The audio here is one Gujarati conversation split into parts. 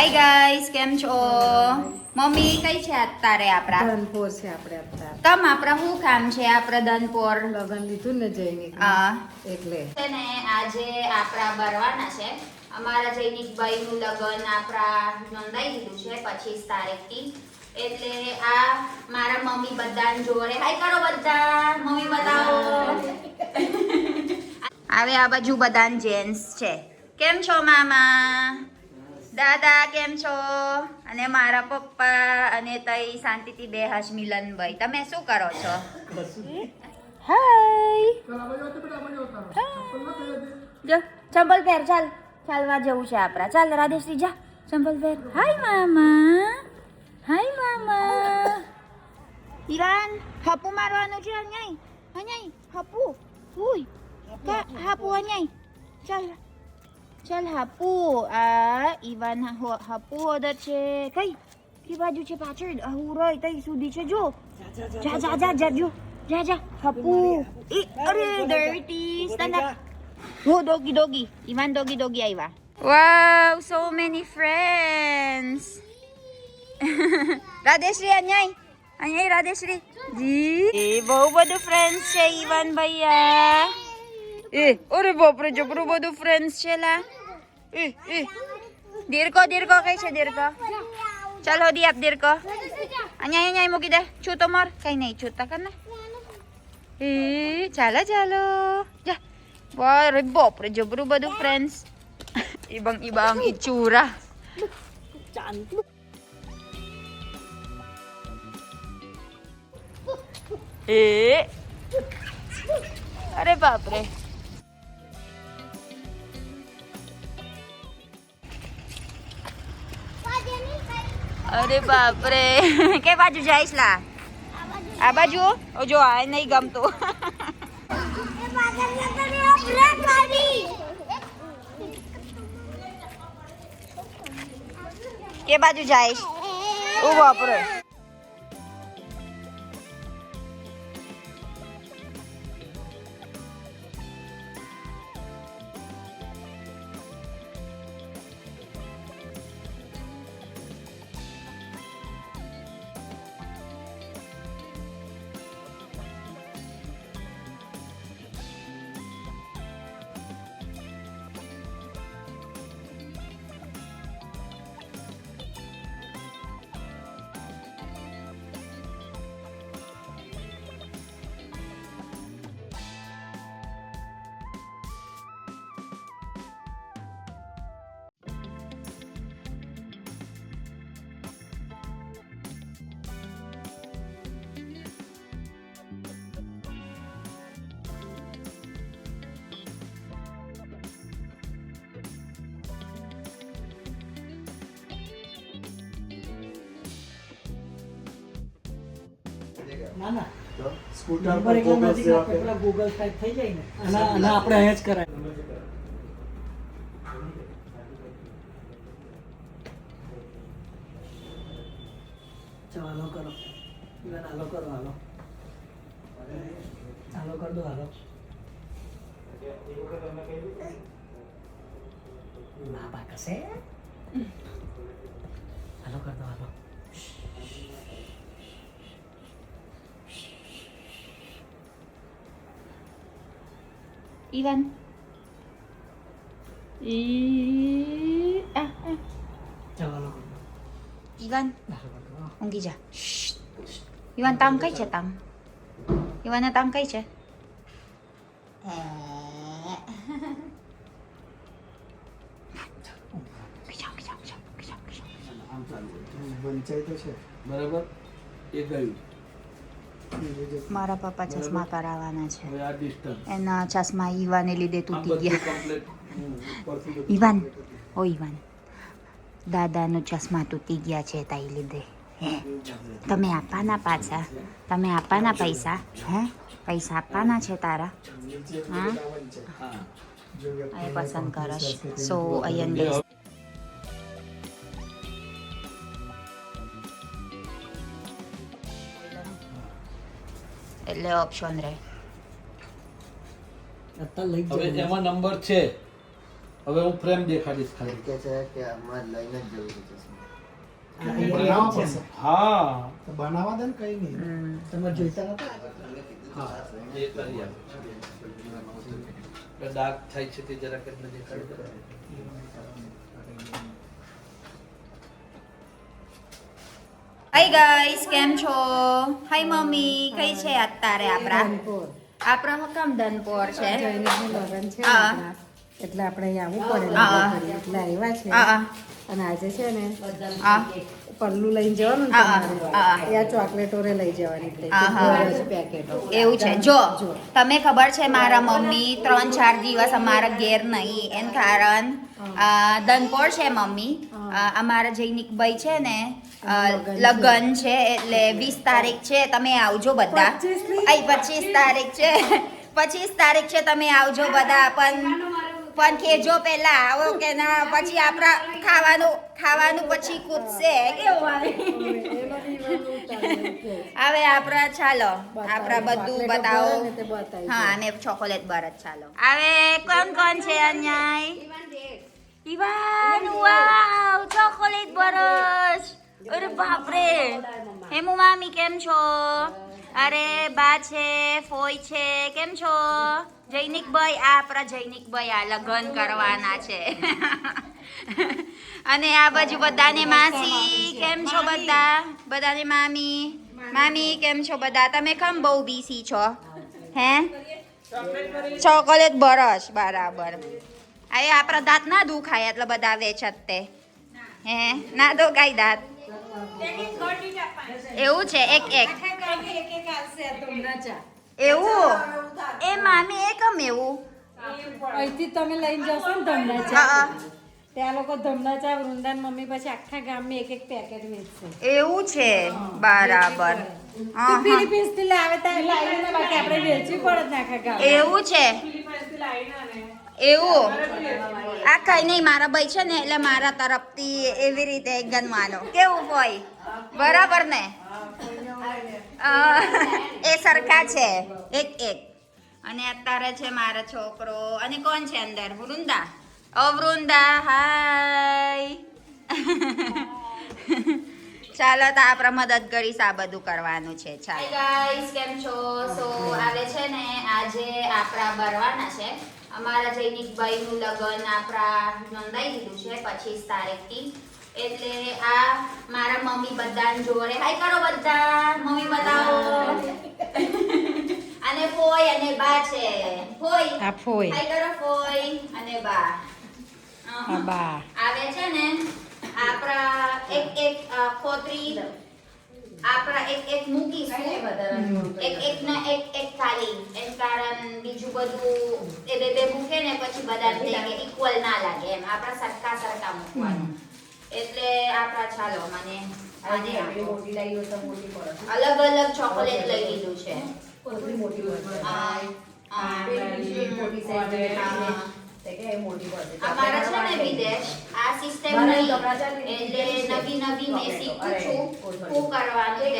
હાય ગાઈસ કેમ છો? મમ્મી કઈ છે અત્યારે આપણા? ધનપોર છે આપણે અત્યારે. તમ આપણા શું કામ છે આપણા ધનપોર? લગન લીધું ને જૈનિક હા. એટલે. ને આજે આપણા બરવાના છે. અમારા જૈનિકભાઈ નું લગ્ન આપણા નોંધાઈ દીધું છે પચીસ તારીખથી. એટલે આ મારા મમ્મી બધા જોડે. હાય કરો બધા. મમ્મી બતાવો. હવે આ બાજુ બધા જેન્ટ્સ છે. કેમ છો મામા? દાદા કેમ છો? અને મારા પપ્પા અને તઈ શાંતિથી બે હસ મિલનભાઈ. તમે શું કરો છો? હાય. જો ચંપલ પહેર ચાલ. ચાલવા જવું છે આપણા. ચાલ રાધેશ્રી જા. ચંપલ પહેર હાય મામા. હાય મામા. ઈરાન હપુ મારવાનું છે અન્યાય? અન્યાય? હપુ? હુય હાપુ હપુ અન્યાય? ચાલ. ચાલ હાપુ આ ઈવાન હો- હાપુ ઓર્ડર છે કઈ કઈ બાજુ છે પાછળ આવું રોય તઈ સુધી છે જો જા જા જા જા જો જા જા હાપુ ઈ અરે ડર્ટી સ્ટેન્ડ અપ હો doggy doggy Evan doggy doggy આવ્યા વાવ સો મેની ફ્રેન્ડ્સ રાધેશ્રી અન્યાય અન્યાય રાધેશ્રી જી એ બહુ બધું ફ્રેન્ડ્સ છે ઈવાન ભૈયા એ અરે બાપરે જબરું બધું ફ્રેન્ડ્સ છે લા એ એ દીર્ઘો દીર્ઘો કઈ છે દીર્ઘો ચાલ હોદી આપ દીર્ઘો અહીંયા અહીંયા મૂકી દે છું તો મર કઈ નહીં છૂતા કર ને એ ચાલો ચાલો જા અરે બાપરે જબરું બધું friends ibang iba ang itsura Eh. અરે બાપરે અરે બાપરે. કે બાજુ જઈશ લા? આ બાજુ? જો, આ નહીં ગમતું. કે બાજુ જઈશ? ઓ બાપરે ના ના. સ્કૂટર પર ફોકસ નજીક પેલા ગૂગલ ટાઈપ થઈ જાય ને. આપણે અહીંયા જ કરાય. ચાલો હાલો કરો. ઇવન હાલો કરો હાલો. હાલો કર દો હાલો. ના બા કશે હાલો કર દો હાલો. Ivan. Ah, ah. હાલો કર દો Ivan, હાલો કર દો ઊંઘી જા Ivan તામ કઈ છે કઈ ખીચાવ, ખીચાવ. આમ ચાલુ વંચાય તો છે બરાબર એ ગયું મારા પપ્પા ચશ્મા કરાવવાના છે. હવે આ ડિસ્ટન્સ એના ચશ્મા ઈવાને લીધે તૂટી ગયા. ઈવાન? ઓ ઈવાન. દાદાનો ચશ્મા તૂટી ગયા છે તાઈ લીધે. હે? તમે આપવાના પાછા? તમે આપવાના પૈસા? હે? પૈસા આપવાના છે તારા? હા? અહીં પસંદ કરશ સો અયન લઈશ એટલે ઓપ્શન રહે. અત્યારે લઈ જ હવે એમાં નંબર છે. હવે હું ફ્રેમ દેખાડીશ ખાલી. કે છે કે અમારે લઈને જ જવું છે બનાવવા હા. બનાવવા દે ને કઈ નહીં. તમે જોઈતા નતા? હા એ કરી આપું ડાર્ક થાય છે તે જરાક એટલે દેખાડી હાય ગાઈસ કેમ છો? હાય મમ્મી કઈ છે અત્યારે આપણા. આપણો હકમ ધનપોર છે. એટલે આપણે અહીંયા આવવું પડે. એટલે આવ્યા છે. અને આજે છે ને પલ્લું લઈને જવાનું ને આ ચોકલેટોરે લઈ જવાની પેકેટો. એવું છે. જો તમે ખબર છે મારા મમ્મી ત્રણ ચાર દિવસ અમારા ઘેર નહીં. એન કારણ દનપોર છે મમ્મી. અમારા જૈનિક ભાઈ છે ને લગ્ન છે. એટલે વીસ તારીખ છે. તમે આવજો બધા. અહીં પચીસ તારીખ છે. પચીસ તારીખ છે તમે આવજો બધા. પણ પણ કેજો પહેલા આવો કે ના પછી આપણા ખાવાનું ખાવાનું પછી કૂદશે. કેવું હવે આપણા ચાલો આપણા બધું બતાવી હા અને ચોકોલેટ બાર જ ચાલો. હવે કોણ કોણ છે અન્યાય? ઇવાન વાવ ચોકોલેટ બરસ અરે બાપરે. હેમુ મામી કેમ છો? અરે બા છે, ફોઈ છે, કેમ છો? જૈનિકભાઈ આ આપણા જૈનિકભાઈ આ લગ્ન કરવાના છે. અને આ બાજુ બધાને માસી, કેમ છો બધા? બધાને મામી? મામી, કેમ છો બધા? તમે કેમ બહુ બીસી છો? હે? ચોકલેટ બરસ બરાબર. આ આપણા દાંત ના દુખાય એટલે બધા વેચત તે. હે? ના દુખાય દાંત. એવું છે? એક એક. એવું? એ મામી એકમ કમ એવું. અહીંથી તમે લઈને જશો ને હા, હા. ત્યાં લોકો ધમના ચા વૃંદાન મમ્મી પછી આખા ગામમાં એક એક પેકેટ વેચશે. એવું છે? બરાબર. ફિલિપિન્સથી લાવે ત્યાં લાવીને બાકી આપણે વેચવી પડે ને આખા ગામ એવું છે? એવું? આ કઈ નહીં, મારા ભાઈ છે ને, એટલે મારા તરફથી એવી રીતે ગણવાનો. કેવું હોય? બરાબર ને? એ સરખા છે. એક એક. અને અત્યારે છે મારો છોકરો. અને કોણ છે અંદર? વૃંદા? ઓ, વૃંદા, હાય. ચાલો, તો આપણે મદદ કરીશ આ બધું કરવાનું છે. ચાલો. ગાઈસ કેમ છો? સો આવે છે ને, આજે આપણા બરવાના છે. અમારા જૈનિકભાઈ નું લગ્ન આપણા નોંધાઈ દીધું છે પચીસ તારીખથી. એટલે આ મારા મમ્મી બધા જોડે હાય કરો બધા મમ્મી બતાવો. અને ફોઈ અને બા છે. ફોઈ. આ ફોઈ. હાય કરો ફોઈ અને બા. આ બા. આવે છે ને આપણા એક એક ખોતરી આપણા એક એક મૂકીશું એક એક ના એક એક થાળી. એમ કારણ બીજું બધું એ બે બે મૂકે ને પછી બધા ઇક્વલ ના લાગે. એમ આપણા સરખા સરખા મૂકવાનું. એટલે આપણા ચાલો મને અલગ અલગ ચોકલેટ લઈ લીધું છે. મોટી આ, અમારા છે. ને વિદેશ. આ સિસ્ટમ નહીં એટલે નવી નવી મેં શીખું છું શું કરવાનું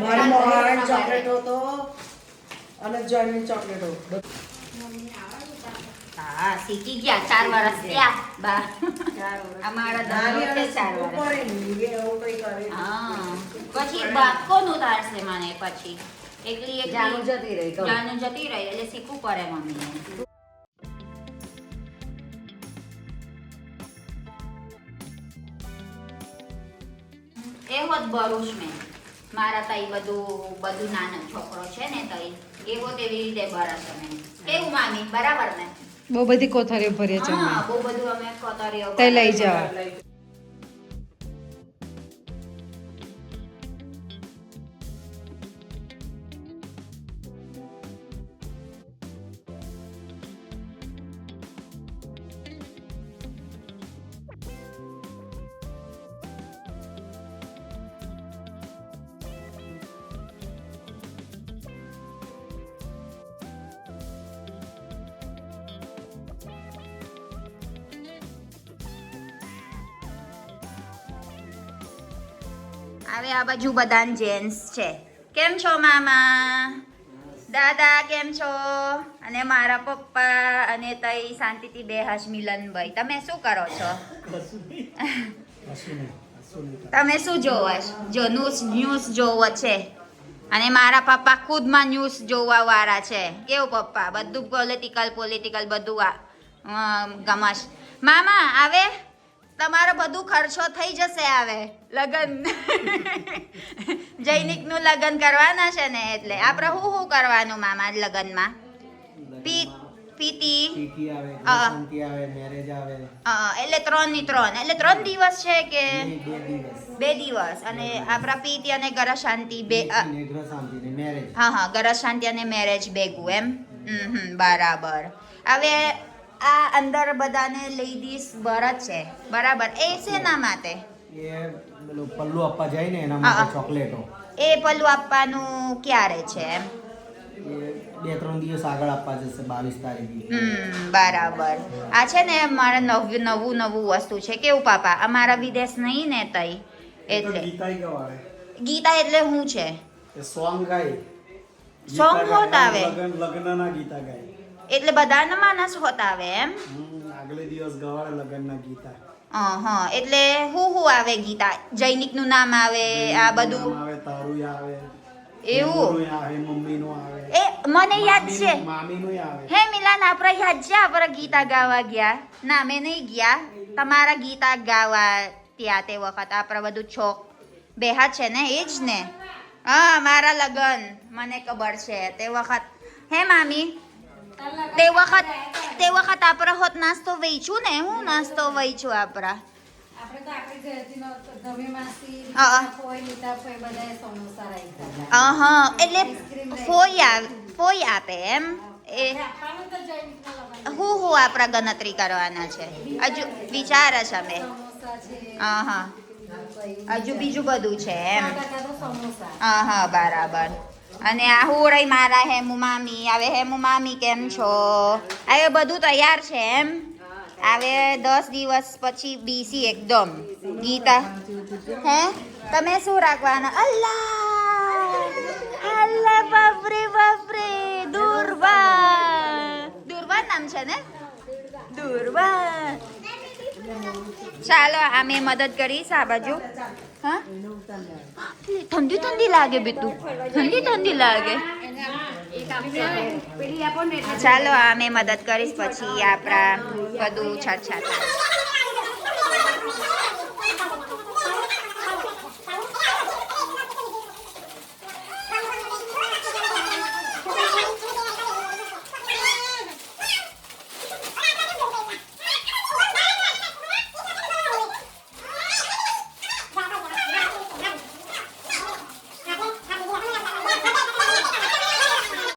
મારી મોહારણ ચોકલેટો તો અને જોઈન્ટ ચોકલેટો હા શીખી ગયા. ચાર વર્ષ થયા. બા. અમારા ધર્મ ચાર વર્ષ હા. પછી ઉતારશે મને પછી. એકલી એકલી જાનું જતી રહી તો. જતી રહી એટલે શીખવું પડે મમ્મીને. એ હોત ભરૂચ મેં મારા તઈ બધું બધું નાનો છોકરો છે ને તઈ એવો તેવી રીતે ભરત અમે કેવું મામી બરાબર ને? બહુ બધી કોથળીઓ ભરીએ છે હા બહુ બધું અમે કોથળીઓ તે લઈ જવા. હવે આ બાજુ બધા જેન્ટ્સ છે. કેમ છો, મામા? દાદા, કેમ છો? અને મારા પપ્પા અને તઈ શાંતિથી બે હાશ મિલનભાઈ. તમે શું કરો છો? તમે શું જોવો? જો ન્યૂઝ ન્યૂઝ જોવો છે. અને મારા પપ્પા ખુદમાં ન્યૂઝ જોવા વાળા છે. કેવું પપ્પા? બધું પોલિટિકલ પોલિટિકલ બધું ગમશ. મામા, આવે? તમારો બધું ખર્ચો થઈ જશે આવે લગન. જૈનિકનું લગન કરવાના છે ને એટલે. આપણે શું શું કરવાનું મામા લગનમાં? પી પીતી? હા. શાંતિ આવે મેરેજ આવે. અ, એટલે ત્રણની ત્રણ. એટલે ત્રણ દિવસ છે કે? બે દિવસ. અને આપણા પીતી અને ગર શાંતિ બે હા હા ગર શાંતિ અને મેરેજ ભેગું એમ? હમ હમ બરાબર. હવે આ અંદર બધાને લેડીઝ ભરત છે. બરાબર? એ શેના માટે? એ પલ્લુ આપવા જાય ને એના માટે ચોકલેટો. એ પલ્લુ આપવાનું ક્યારે છે એમ? બે ત્રણ દિવસ આગળ આપવા જશે બાવીસ તારીખે. હમ બરાબર. આ છે ને મારે નવું નવું નવું વસ્તુ છે. કેવું પાપા? અમારા વિદેશ નહીં ને તઈ? એટલે. ગીતા એટલે શું છે? સોંગ ગાય. સોંગ હોત આવે? લગ્નના ગીતા ગાય. એટલે બધાના માણસ હોત આવે એમ? આગલે દિવસ ગવાડે લગ્નના ગીતા. હા એટલે હું હું આવે ગીતા? જૈનિકનું નામ આવે આ બધું? આવે તારું આવે એવું? આવે મમ્મી નું આવે. એ મને યાદ છે. મામી નું આવે. હે મિલાન આપણે યાદ છે આપણે ગીતા ગાવા ગયા? ના મેં નહીં ગયા. તમારા ગીતા ગાવા ત્યાં તે વખત આપણે બધું છોક બેહા છે ને એ જ ને? હા મારા લગન. મને ખબર છે તે વખત. હે મામી? તે વખત તે વખત આપણે હોત નાસ્તો વેચું ને હું નાસ્તો વેચું આપણા એટલે ફોઈ આપે એમ એ હું હું આપણા ગણતરી કરવાના છે હજુ વિચાર છે અમે હા હા હજુ બીજું બધું છે એમ હા હા બરાબર અને આ હુરઈ મારા હેમુ મામી, આવે હેમુ મામી કેમ છો? હવે બધું તૈયાર છે એમ? આવે દસ દિવસ પછી બીસી એકદમ. ગીતા હે? તમે શું રાખવાના? અલ્લાહ! અલ્લાહ, બાપરે બાપરે, દુર્વા. દુર્વા નામ છે ને? દુર્વા. ચાલો અમે મદદ કરીશ આ બાજુ. હા ઠંડી ઠંડી લાગે બીતું ઠંડી ઠંડી લાગે ચાલો આ મેં મદદ કરીશ પછી આપણા બધું છાછા